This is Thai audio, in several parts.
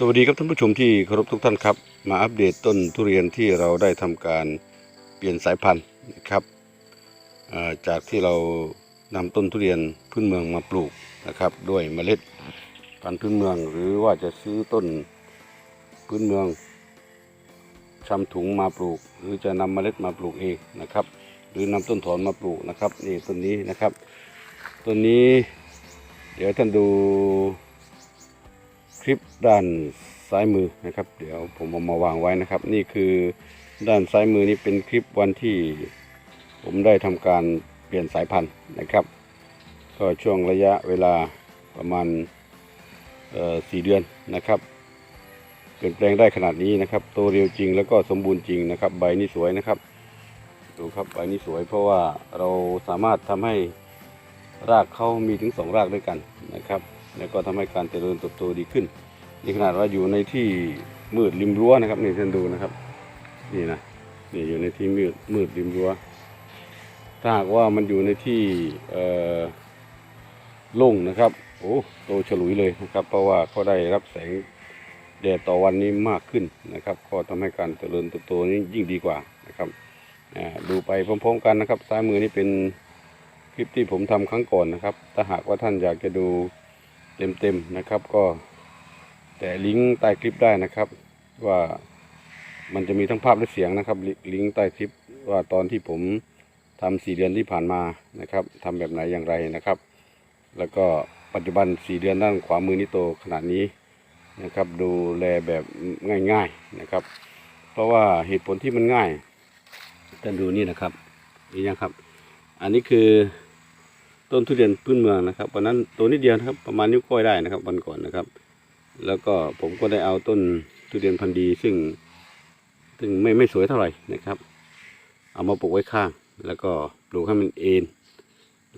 สวัสดีครับท่านผู้ชมที่เคารพทุกท่านครับ มาอัปเดตต้นทุเรียนที่เราได้ทำการเปลี่ยนสายพันธุ์นะครับจากที่เรานำต้นทุเรียนพื้นเมืองมาปลูกนะครับ ด้วยเมล็ดพันธุ์พื้นเมือง หรือว่าจะซื้อต้นพื้นเมืองชำถุงมาปลูก หรือจะนำเมล็ดมาปลูกเองนะครับ หรือนำต้นถอนมาปลูกนะครับนี่ต้นนี้นะครับต้นนี้ เดี๋ยวท่านดู ลิปด้านซ้ายมือนะครับ เดี๋ยวผมเอามาวางไว้นะครับ นี่คือด้านซ้ายมือนี่เป็นคลิปวันที่ผมได้ทำการเปลี่ยนสายพันธุ์นะครับ ก็ช่วงระยะเวลาประมาณสี่เดือนนะครับเปลี่ยนแปลงได้ขนาดนี้นะครับโตเร็วจริงแล้วก็สมบูรณ์จริงนะครับ ใบนี่สวยนะครับดูครับใบนี่สวยเพราะว่าเราสามารถทำให้รากเขามีถึงสองรากด้วยกันนะครับ แล้วก็ทำให้การเจริญเติบโตดีขึ้นนี่ขนาดว่าอยู่ในที่มืดริมรั้วนะครับนี่ท่านดูนะครับ นี่นะนี่อยู่ในที่มืดมืดริมรั้ว ถ้าหากว่ามันอยู่ในที่เอ่อโล่งนะครับโอ้โตฉลุยเลยนะครับ เพราะว่าเขาได้รับแสงแดดต่อวันนี้มากขึ้นนะครับ ก็ทำให้การเจริญเติบโตนี้ยิ่งดีกว่านะครับอ่าดูไปพร้อมๆกันนะครับ ซ้ายมือนี่เป็นคลิปที่ผมทำครั้งก่อนนะครับ ถ้าหากว่าท่านอยากจะดู เต็มๆนะครับก็ แต่ลิงก์ใต้คลิปได้นะครับ ว่ามันจะมีทั้งภาพและเสียงนะครับ ลิงก์ใต้คลิปว่าตอนที่ผมทำสี่เดือนที่ผ่านมานะครับทำแบบไหนอย่างไรนะครับ แล้วก็ปัจจุบันสี่เดือนด้านขวามือนี่โตขนาดนี้นะครับ ดูแลแบบง่ายๆนะครับ เพราะว่าเหตุผลที่มันง่ายท่านดูนี่นะครับนี่นะครับ อันนี้คือ ต้นทุเรียนพื้นเมืองนะครับวันนั้นตัวนิดเดียวนะครับประมาณนิ้วก้อยได้นะครับวันก่อนนะครับ แล้วก็ผมก็ได้เอาต้นทุเรียนพันธุ์ดีซึ่ง ซึ่งไม่ไม่สวยเท่าไหร่นะครับ เอามาปลูกไว้ข้าง แล้วก็ปลูกให้มันเอ็น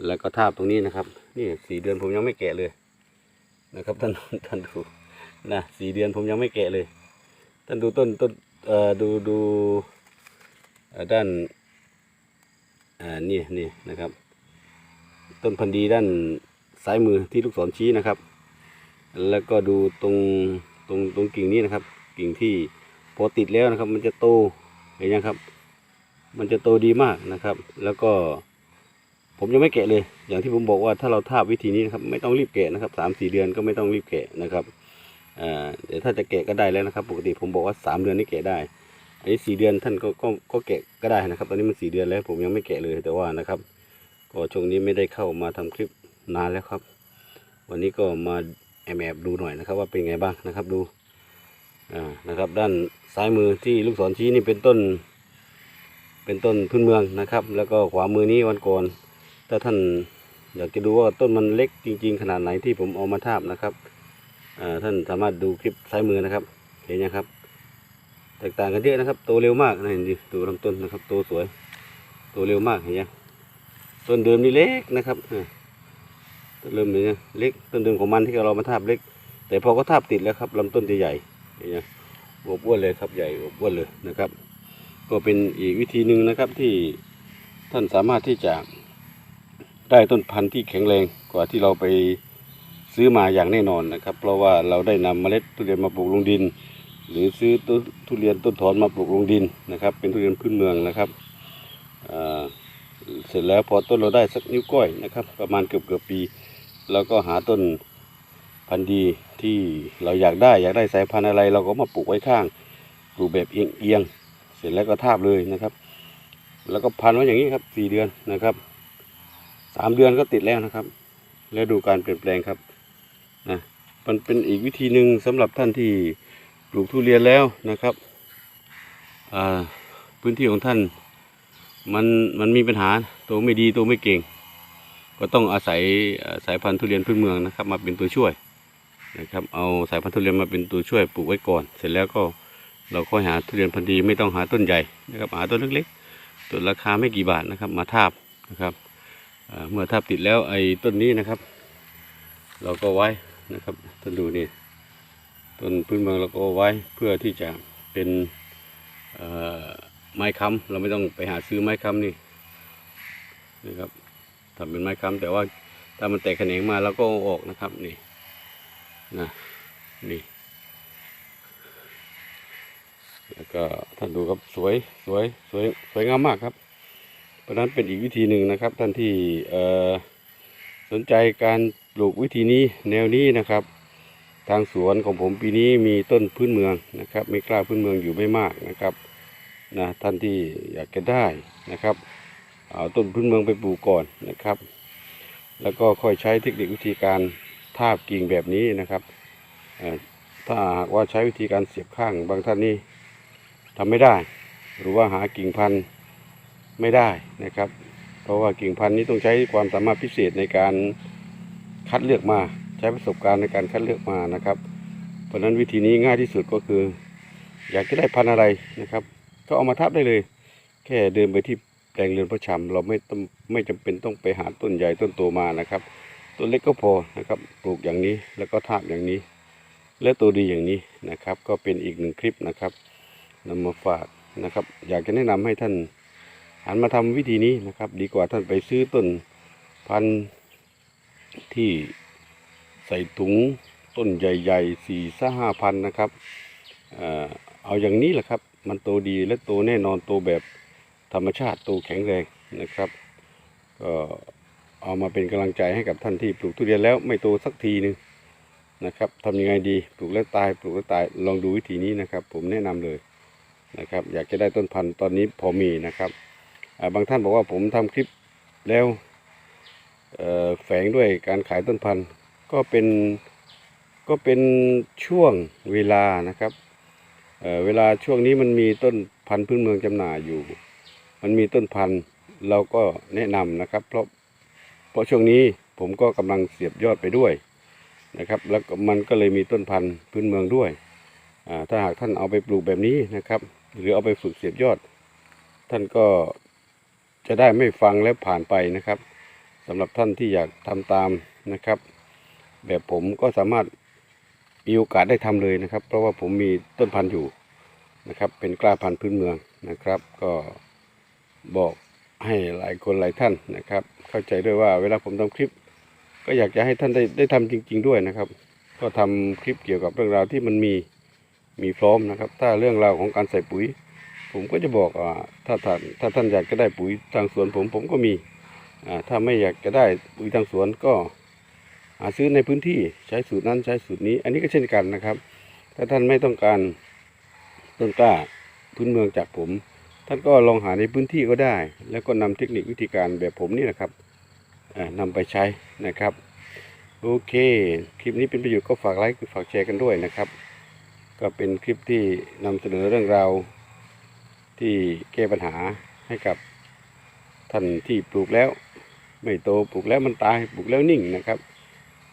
แล้วก็ทาบตรงนี้นะครับ นี่สี่เดือนผมยังไม่แกะเลยนะครับท่านท่านดูนะสี่เดือนผมยังไม่แกะเลย ท่านดูต้นต้นเอ่อดูดูด้านอ่านี่นี่นะครับ ต้นพันธุ์ดีด้านซ้ายมือที่ลูกศรชี้นะครับ แล้วก็ดูตรงตรงตรงกิ่งนี้นะครับ กิ่งที่พอติดแล้วนะครับ มันจะโตเห็นยังครับ มันจะโตดีมากนะครับ แล้วก็ ผมยังไม่แกะเลย อย่างที่ผมบอกว่าถ้าเราทาบวิธีนี้นะครับ ไม่ต้องรีบแกะนะครับสามสี่เดือนก็ไม่ต้องรีบแกะนะครับเดี๋ยวถ้าจะแกะก็ได้แล้วนะครับ ปกติผมบอกว่าสามเดือนนี่แกะได้ อันนี้สี่เดือนท่านก็ก็ก็แกะก็ได้นะครับ ตอนนี้มันสี่เดือนแล้ว ผมยังไม่แกะเลยแต่ว่านะครับ ก็ช่วงนี้ไม่ได้เข้ามาทำคลิปนานแล้วครับ วันนี้ก็มาแอบแอบดูหน่อยนะครับ ว่าเป็นไงบ้างนะครับดูอ่านะครับ ด้านซ้ายมือที่ลูกศรชี้นี่เป็นต้น เป็นต้นพื้นเมืองนะครับ แล้วก็ขวามือนี้วันก่อนถ้าท่านอยากจะดูว่าต้นมันเล็กจริง ๆ ขนาดไหนที่ผมเอามาทาบนะครับท่านสามารถดูคลิปซ้ายมือนะครับ เห็นยังครับ แตกต่างกันเยอะนะครับ โตเร็วมากนะเห็นดิดูลำต้นนะครับ โตสวย โตเร็วมากเห็นยัง ต้นเดิมนี่เล็กนะครับต้นเดิมนี่เล็กต้นเดิมของมันที่เรามาทาบเล็ก แต่พอก็ทาบติดแล้วครับลำต้นจะใหญ่เนไหมอวบอ้วนเลยครับใหญ่อวบอ้วนเลยนะครับ ก็เป็นอีกวิธีหนึ่งนะครับที่ท่านสามารถที่จะได้ต้นพันธุ์ที่แข็งแรงกว่าที่เราไปซื้อมาอย่างแน่นอนนะครับ เพราะว่าเราได้นำเมล็ดทุเรียนมาปลูกลงดิน หรือซื้อต้นทุเรียนต้นถอนมาปลูกลงดินนะครับ เป็นทุเรียนพื้นเมืองนะครับอ่า เสร็จแล้วพอต้นเราได้สักนิ้วก้อยนะครับ ประมาณเกือบเกือบปีเราก็หาต้นพันธุ์ดีที่เราอยากได้อยากได้สายพันธุ์อะไร เราก็มาปลูกไว้ข้างปลูกแบบเอียงเอียงๆเสร็จแล้วก็ทาบเลยนะครับ แล้วก็พันไว้อย่างนี้ครับสี่เดือนนะครับสามเดือนก็ติดแล้วนะครับ แล้วดูการเปลี่ยนแปลงครับนะมันเป็นอีกวิธีหนึ่งสำหรับท่านที่ปลูกทุเรียนแล้วนะครับ พื้นที่ของท่าน มันมันมีปัญหาตัวไม่ดีตัวไม่เก่ง ก็ต้องอาศัยสายพันธุ์ทุเรียนพื้นเมืองนะครับ มาเป็นตัวช่วยนะครับ เอาสายพันธุ์ทุเรียนมาเป็นตัวช่วยปลูกไว้ก่อน เสร็จแล้วก็เราค่อยหาทุเรียนพันธุ์ดีไม่ต้องหาต้นใหญ่นะครับหาต้นเล็กๆต้นราคาไม่กี่บาทนะครับ มาทาบนะครับเมื่อทาบติดแล้วไอ้ต้นนี้นะครับ เราก็ไว้นะครับท่านดูนี่ต้นพื้นเมืองเราก็ไว้เพื่อที่จะเป็นเอ่อ ไม้ค้ำเราไม่ต้องไปหาซื้อไม้ค้ำนี่นะครับทำเป็นไม้ค้ำแต่ว่าถ้ามันแตกแขนงมาเราก็ออกนะครับนี่นะนี่แล้วก็ท่านดูครับสวยสวยสวยสวยงามมากครับ เพราะฉะนั้นเป็นอีกวิธีหนึ่งนะครับ ท่านที่สนใจการปลูกวิธีนี้แนวนี้นะครับ ทางสวนของผมปีนี้มีต้นพื้นเมืองนะครับ มีกล้าพื้นเมืองอยู่ไม่มากนะครับ นะท่านที่อยากจะได้นะครับเอาต้นพื้นเมืองไปปลูกก่อนนะครับ แล้วก็ค่อยใช้เทคนิควิธีการทาบกิ่งแบบนี้นะครับถ้าหากว่าใช้วิธีการเสียบข้างบางท่านนี่ทำไม่ได้ หรือว่าหากิ่งพันธุ์ไม่ได้นะครับ เพราะว่ากิ่งพันธุ์นี้ต้องใช้ความสามารถพิเศษในการคัดเลือกมาใช้ประสบการณ์ในการคัดเลือกมานะครับ เพราะฉะนั้นวิธีนี้ง่ายที่สุดก็คือ อยากจะได้พันธุ์อะไรนะครับ ก็เอามาทับได้เลย แค่เดินไปที่แปลงเรือนพระชำเราไม่ต้องไม่จำเป็นต้องไปหาต้นใหญ่ต้นโตมานะครับต้นเล็กก็พอนะครับปลูกอย่างนี้แล้วก็ทาบอย่างนี้ และตัวดีอย่างนี้นะครับ ก็เป็นอีกหนึ่งคลิปนะครับนำมาฝากนะครับ อยากจะแนะนำให้ท่านหันมาทำวิธีนี้นะครับ ดีกว่าท่านไปซื้อต้นพันธุ์ที่ใส่ถุงต้นใหญ่ๆสี่สห้าพันนะครับ เอ่อเอาอย่างนี้แหละครับ มันโตดีและโตแน่นอนโตแบบธรรมชาติโตแข็งแรงนะครับก็เอามาเป็นกำลังใจให้กับท่านที่ปลูกทุเรียนแล้วไม่โตสักทีหนึ่งนะครับทำยังไงดีปลูกแล้วตายปลูกแล้วตายลองดูวิธีนี้นะครับ ผมแนะนำเลยนะครับ อยากจะได้ต้นพันธุ์ตอนนี้พอมีนะครับบางท่านบอกว่าผมทำคลิปแล้วเอ่อแฝงด้วยการขายต้นพันธุ์ก็เป็นก็เป็นช่วงเวลานะครับ เวลาช่วงนี้มันมีต้นพันธุ์พื้นเมืองจำหน่ายอยู่ มันมีต้นพันธุ์เราก็แนะนำนะครับ เพราะเพราะช่วงนี้ผมก็กำลังเสียบยอดไปด้วยนะครับ แล้วมันก็เลยมีต้นพันธุ์พื้นเมืองด้วยถ้าหากท่านเอาไปปลูกแบบนี้นะครับ หรือเอาไปฝึกเสียบยอด ท่านก็จะได้ไม่ฟังและผ่านไปนะครับสำหรับท่านที่อยากทำตามนะครับ แบบผมก็สามารถ มีโอกาสได้ทำเลยนะครับ เพราะว่าผมมีต้นพันธุ์อยู่นะครับ เป็นกล้าพันธุ์พื้นเมืองนะครับ ก็บอกให้หลายคนหลายท่านนะครับ เข้าใจด้วยว่าเวลาผมทำคลิป ก็อยากจะให้ท่านได้ได้ทำจริง ๆ ด้วยนะครับ ก็ทำคลิปเกี่ยวกับเรื่องราวที่มันมีมีพร้อมนะครับ ถ้าเรื่องราวของการใส่ปุ๋ย ผมก็จะบอกว่าถ้าท่านถ้าท่านอยากจะได้ปุ๋ยทางสวนผมผมก็มีอ่าถ้าไม่อยากจะได้ปุ๋ยทางสวนก็ หาซื้อในพื้นที่ใช้สูตรนั้นใช้สูตรนี้ อันนี้ก็เช่นกันนะครับ ถ้าท่านไม่ต้องการต้นกล้าพื้นเมืองจากผม ท่านก็ลองหาในพื้นที่ก็ได้ แล้วก็นำเทคนิควิธีการแบบผมนี่นะครับอ่านำไปใช้นะครับโอเค คลิปนี้เป็นประโยชน์ก็ฝากไลค์ฝากแชร์กันด้วยนะครับ ก็เป็นคลิปที่นำเสนอเรื่องราวที่แก้ปัญหาให้กับท่านที่ปลูกแล้ว ไม่โตปลูกแล้วมันตายปลูกแล้วนิ่งนะครับ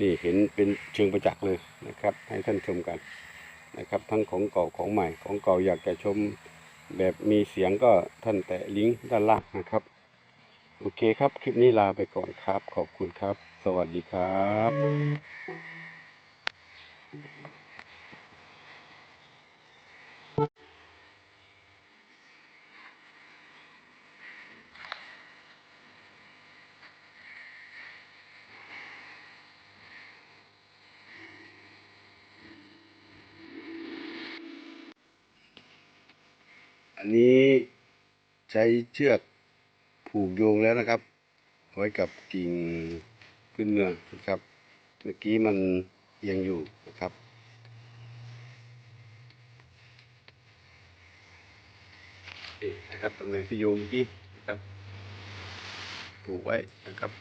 นี่เห็นเป็นเชิงประจักษ์เลยนะครับ ให้ท่านชมกันนะครับ ทั้งของเก่าของใหม่ของเก่าอยากจะชมแบบมีเสียงก็ท่านแตะลิงก์ด้านล่างนะครับ โอเคครับ คลิปนี้ลาไปก่อนครับ ขอบคุณครับ สวัสดีครับ อันนี้ใช้เชือกผูกโยงแล้วนะครับ ไว้กับกิ่งพื้นเมืองนะครับเมื่อกี้มันเอียงอยู่นะครับนี่นะครับตำแหน่งที่โยงเมื่อกี้นะครับ ผูกไว้นะครับ